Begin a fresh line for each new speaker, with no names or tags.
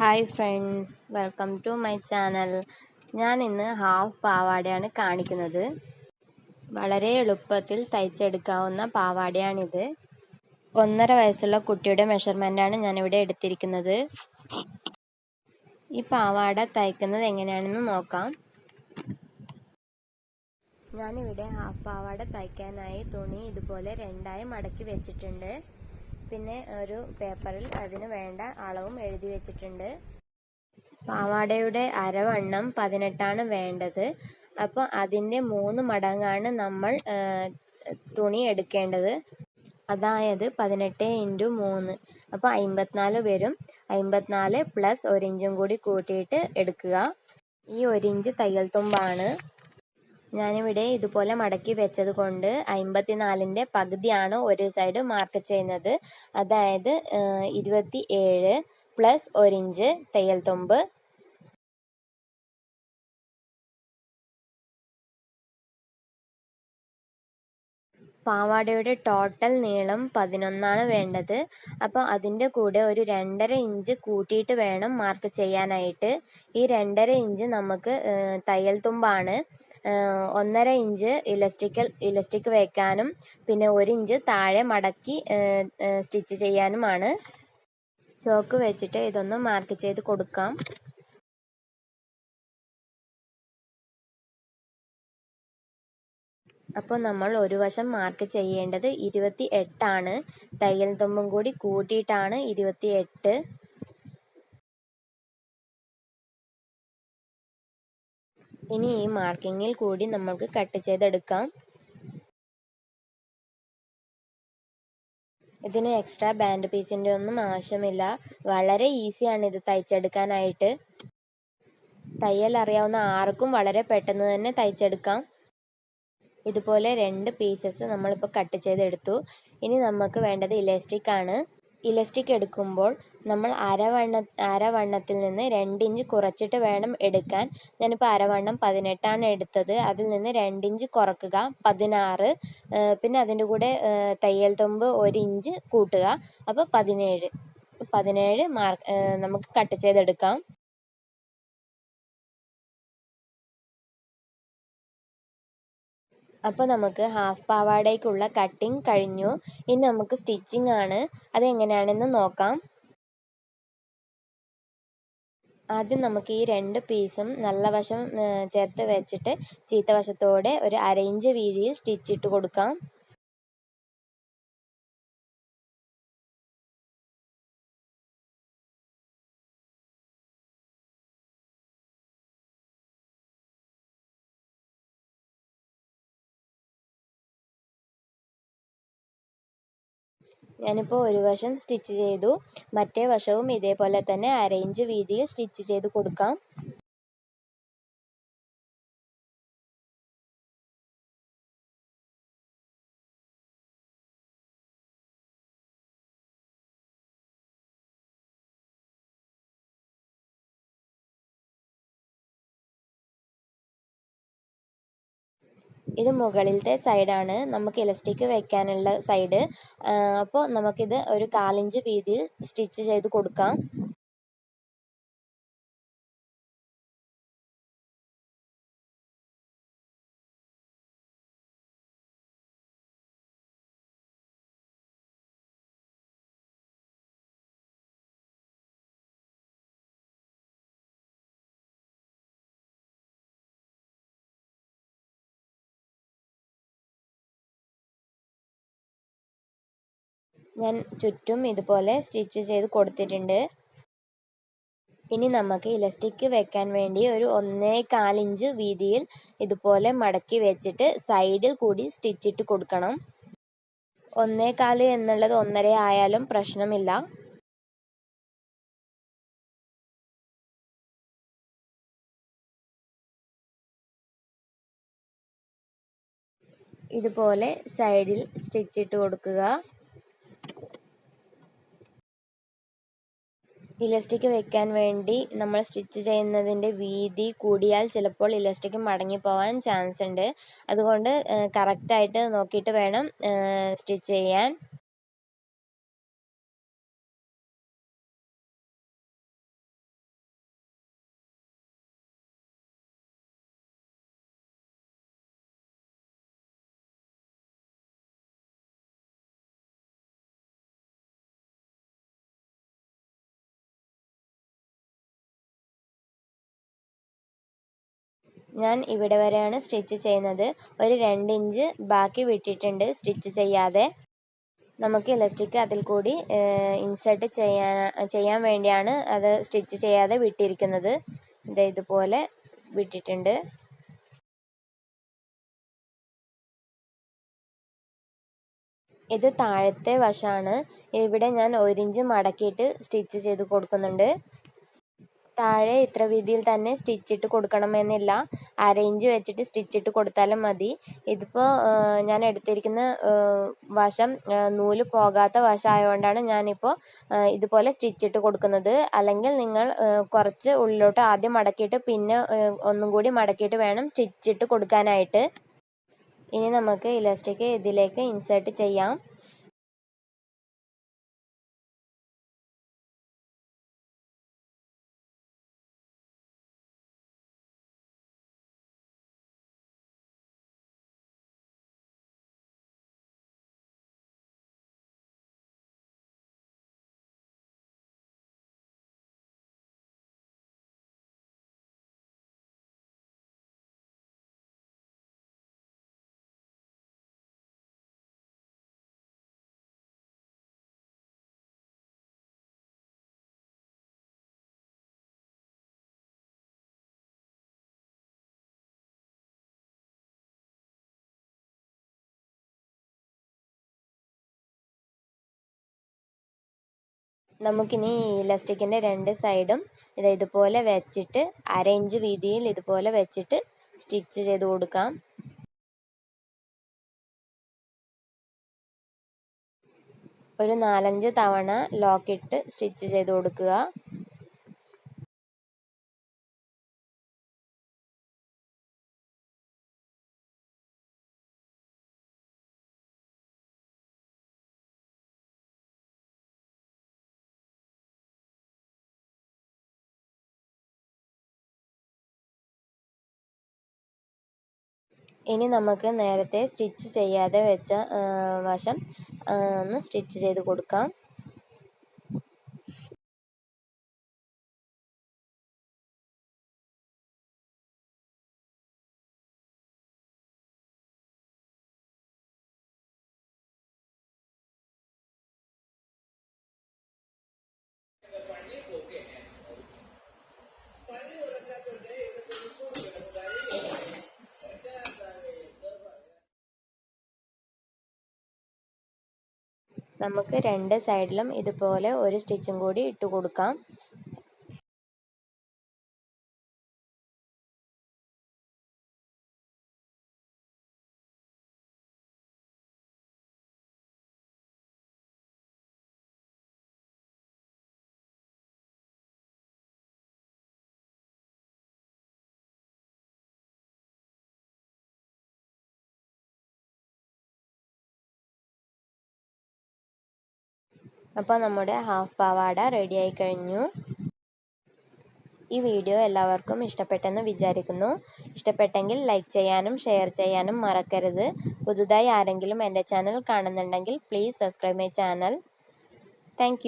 Hi friends welcome to my channel. ഞാൻ ഇന്ന് half പാവാടയാണ് കാണിക്കുന്നത്. വളരെ എളുപ്പത്തിൽ തയ്ച്ചെടുക്കാവുന്ന പാവാടയാണിത്. ഒന്നര വയസ്സുള്ള കുട്ടിയുടെ മെഷർമെന്റാണ് ഞാനിവിടെ എടുത്തിരിക്കുന്നത്. ഈ പാവാട തയ്ക്കുന്നത് എങ്ങനെയാണെന്ന് നോക്കാം. ഞാനിവിടെ ഹാഫ് പാവാട തയ്ക്കാനായി തുണി ഇതുപോലെ രണ്ടായി മടക്കി വെച്ചിട്ടുണ്ട്. പിന്നെ ഒരു പേപ്പറിൽ അതിന് വേണ്ട അളവും എഴുതി വെച്ചിട്ടുണ്ട്. പാവാടയുടെ അരവണ്ണം പതിനെട്ടാണ് വേണ്ടത്. അപ്പോൾ അതിന്റെ മൂന്ന് മടങ്ങാണ് നമ്മൾ തുണി എടുക്കേണ്ടത്. അതായത് പതിനെട്ട് ഇന്റു മൂന്ന്. അപ്പോൾ അമ്പത്തിനാല് വരും. അമ്പത്തിനാല് പ്ലസ് ഒരിഞ്ചും കൂടി കൂട്ടിയിട്ട് എടുക്കുക. ഈ ഒരിഞ്ച് തയ്യൽ തുമ്പാണ്. ഞാനിവിടെ ഇതുപോലെ മടക്കി വെച്ചത് കൊണ്ട് അമ്പത്തിനാലിന്റെ പകുതിയാണ് ഒരു സൈഡ് മാർക്ക് ചെയ്യുന്നത്. അതായത് ഇരുപത്തി ഏഴ് പ്ലസ് ഒരിഞ്ച് തയ്യൽ തുമ്പ്. പാവാടയുടെ ടോട്ടൽ നീളം പതിനൊന്നാണ് വേണ്ടത്. അപ്പോൾ അതിന്റെ കൂടെ ഒരു രണ്ടര ഇഞ്ച് കൂട്ടിയിട്ട് വേണം മാർക്ക് ചെയ്യാനായിട്ട്. ഈ രണ്ടര ഇഞ്ച് നമുക്ക് തയ്യൽ തുമ്പാണ്. ഒന്നര ഇഞ്ച് ഇലസ്റ്റിക്കൽ ഇലസ്റ്റിക് വെക്കാനും പിന്നെ ഒരു ഇഞ്ച് താഴെ മടക്കി സ്റ്റിച്ച് ചെയ്യാനുമാണ്. ചോക്ക് വെച്ചിട്ട് ഇതൊന്ന് മാർക്ക് ചെയ്ത് കൊടുക്കാം. അപ്പോൾ നമ്മൾ ഒരു വശം മാർക്ക് ചെയ്യേണ്ടത് ഇരുപത്തി എട്ടാണ് തയ്യൽ തുമ്പും കൂടി കൂട്ടിയിട്ടാണ് ഇരുപത്തി എട്ട് ഇനി ഈ മാർക്കിങ്ങിൽ കൂടി നമ്മൾക്ക് കട്ട് ചെയ്തെടുക്കാം. ഇതിന് എക്സ്ട്രാ ബാൻഡ് പീസിന്റെ ഒന്നും ആവശ്യമില്ല. വളരെ ഈസിയാണ് ഇത് തയ്ച്ചെടുക്കാനായിട്ട്. തയ്യൽ അറിയാവുന്ന ആർക്കും വളരെ പെട്ടെന്ന് തന്നെ തയ്ച്ചെടുക്കാം. ഇതുപോലെ രണ്ട് പീസസ് നമ്മളിപ്പോൾ കട്ട് ചെയ്തെടുത്തു. ഇനി നമുക്ക് വേണ്ടത് ഇലാസ്റ്റിക് ആണ്. ഇലാസ്റ്റിക് എടുക്കുമ്പോൾ നമ്മൾ അരവണ്ണ അരവണ്ണത്തിൽ നിന്ന് രണ്ടിഞ്ച് കുറച്ചിട്ട് വേണം എടുക്കാൻ. ഞാനിപ്പോൾ അരവണ്ണം പതിനെട്ടാണ് എടുത്തത്. അതിൽ നിന്ന് രണ്ടിഞ്ച് കുറക്കുക. പതിനാറ് പിന്നെ അതിന്റെ കൂടെ തയ്യൽ തുമ്പ് ഒരു ഇഞ്ച് കൂട്ടുക. അപ്പോൾ പതിനേഴ്. പതിനേഴ് മാർക്ക് നമുക്ക് കട്ട് ചെയ്തെടുക്കാം. അപ്പോൾ നമുക്ക് ഹാഫ് പാവാടയ്ക്കുള്ള കട്ടിങ് കഴിഞ്ഞു. ഇനി നമുക്ക് സ്റ്റിച്ചിങ് ആണ്. അത് എങ്ങനെയാണെന്ന് നോക്കാം. ആദ്യം നമുക്ക് ഈ രണ്ട് പീസും നല്ല വശം ചേർത്ത് വെച്ചിട്ട് ചീത്ത വശത്തോടെ ഒരു അര ഇഞ്ച് വീതിയിൽ സ്റ്റിച്ചിട്ട് കൊടുക്കാം. ഞാനിപ്പോൾ ഒരു വശം സ്റ്റിച്ച് ചെയ്തു മറ്റേ വശവും ഇതേപോലെ തന്നെ അരയിഞ്ച് വീതിയിൽ സ്റ്റിച്ച് ചെയ്ത് കൊടുക്കാം. ഇത് മുകളിലത്തെ സൈഡാണ് നമുക്ക് ഇലസ്റ്റിക് വെക്കാനുള്ള സൈഡ് അപ്പോൾ നമുക്കിത് ഒരു കാലിഞ്ച് വീതിയിൽ സ്റ്റിച്ച് ചെയ്ത് കൊടുക്കാം. ഞാൻ ചുറ്റും ഇതുപോലെ സ്റ്റിച്ച് ചെയ്ത് കൊടുത്തിട്ടുണ്ട്. ഇനി നമുക്ക് ഇലസ്റ്റിക് വെക്കാൻ വേണ്ടി ഒരു ഒന്നേ കാലിഞ്ച് വീതിയിൽ ഇതുപോലെ മടക്കി വെച്ചിട്ട് സൈഡിൽ കൂടി സ്റ്റിച്ചിട്ട് കൊടുക്കണം. ഒന്നേ കാൽ എന്നുള്ളത് ഒന്നര ആയാലും പ്രശ്നമില്ല. ഇതുപോലെ സൈഡിൽ സ്റ്റിച്ചിട്ട് കൊടുക്കുക. ഇലസ്റ്റിക് വെക്കാൻ വേണ്ടി നമ്മൾ സ്റ്റിച്ച് ചെയ്യുന്നതിന്റെ വീതി കൂടിയാൽ ചിലപ്പോൾ ഇലസ്റ്റിക് മടങ്ങിപ്പോവാൻ ചാൻസ് ഉണ്ട്. അതുകൊണ്ട് കറക്റ്റായിട്ട് നോക്കിയിട്ട് വേണം സ്റ്റിച്ച് ചെയ്യാൻ. ഞാൻ ഇവിടെ വരെയാണ് സ്റ്റിച്ച് ചെയ്യുന്നത്. ഒരു രണ്ട് ഇഞ്ച് ബാക്കി വിട്ടിട്ടുണ്ട് സ്റ്റിച്ച് ചെയ്യാതെ. നമുക്ക് ഇലസ്റ്റിക് അതിൽ കൂടി ഇൻസേർട്ട് ചെയ്യാൻ ചെയ്യാൻ വേണ്ടിയാണ് അത് സ്റ്റിച്ച് ചെയ്യാതെ വിട്ടിരിക്കുന്നത്. ഇത് ഇതുപോലെ വിട്ടിട്ടുണ്ട്. ഇത് താഴത്തെ വശമാണ് ഇവിടെ ഞാൻ ഒരു ഇഞ്ച് മടക്കിയിട്ട് സ്റ്റിച്ച് ചെയ്ത് കൊടുക്കുന്നുണ്ട്. താഴെ ഇത്ര വീതിയിൽ തന്നെ സ്റ്റിച്ചിട്ട് കൊടുക്കണമെന്നില്ല. അര ഇഞ്ച് വെച്ചിട്ട് സ്റ്റിച്ചിട്ട് കൊടുത്താലും മതി. ഇതിപ്പോൾ ഞാൻ എടുത്തിരിക്കുന്ന വശം നൂൽ പോകാത്ത വശമായതുകൊണ്ടാണ് ഞാനിപ്പോൾ ഇതുപോലെ സ്റ്റിച്ചിട്ട് കൊടുക്കുന്നത്. അല്ലെങ്കിൽ നിങ്ങൾ കുറച്ച് ഉള്ളിലോട്ട് ആദ്യം മടക്കിയിട്ട് പിന്നെ ഒന്നും കൂടി മടക്കിയിട്ട് വേണം സ്റ്റിച്ചിട്ട് കൊടുക്കാനായിട്ട്. ഇനി നമുക്ക് ഇലാസ്റ്റിക് ഇതിലേക്ക് ഇൻസേർട്ട് ചെയ്യാം. നമുക്കിനി ഇലാസ്റ്റിക്കിന്റെ രണ്ട് സൈഡും ഇത് ഇതുപോലെ വെച്ചിട്ട് അര ഇഞ്ച് വീതിയിൽ ഇതുപോലെ വെച്ചിട്ട് സ്റ്റിച്ച് ചെയ്ത് കൊടുക്കാം. ഒരു നാലഞ്ച് തവണ ലോക്കിട്ട് സ്റ്റിച്ച് ചെയ്ത് കൊടുക്കുക. ഇനി നമുക്ക് നേരത്തെ സ്റ്റിച്ച് ചെയ്യാതെ വെച്ച വശം ഒന്ന് സ്റ്റിച്ച് ചെയ്ത് കൊടുക്കാം. നമുക്ക് രണ്ട് സൈഡിലും ഇതുപോലെ ഒരു സ്റ്റിച്ചും കൂടി ഇട്ട് കൊടുക്കാം. അപ്പോൾ നമ്മുടെ ഹാഫ് പാവാട റെഡി ആയി കഴിഞ്ഞു. ഈ വീഡിയോ എല്ലാവർക്കും ഇഷ്ടപ്പെട്ടെന്ന് വിചാരിക്കുന്നു. ഇഷ്ടപ്പെട്ടെങ്കിൽ ലൈക്ക് ചെയ്യാനും ഷെയർ ചെയ്യാനും മറക്കരുത്. പുതുതായി ആരെങ്കിലും എന്റെ ചാനൽ കാണുന്നുണ്ടെങ്കിൽ please subscribe my channel thank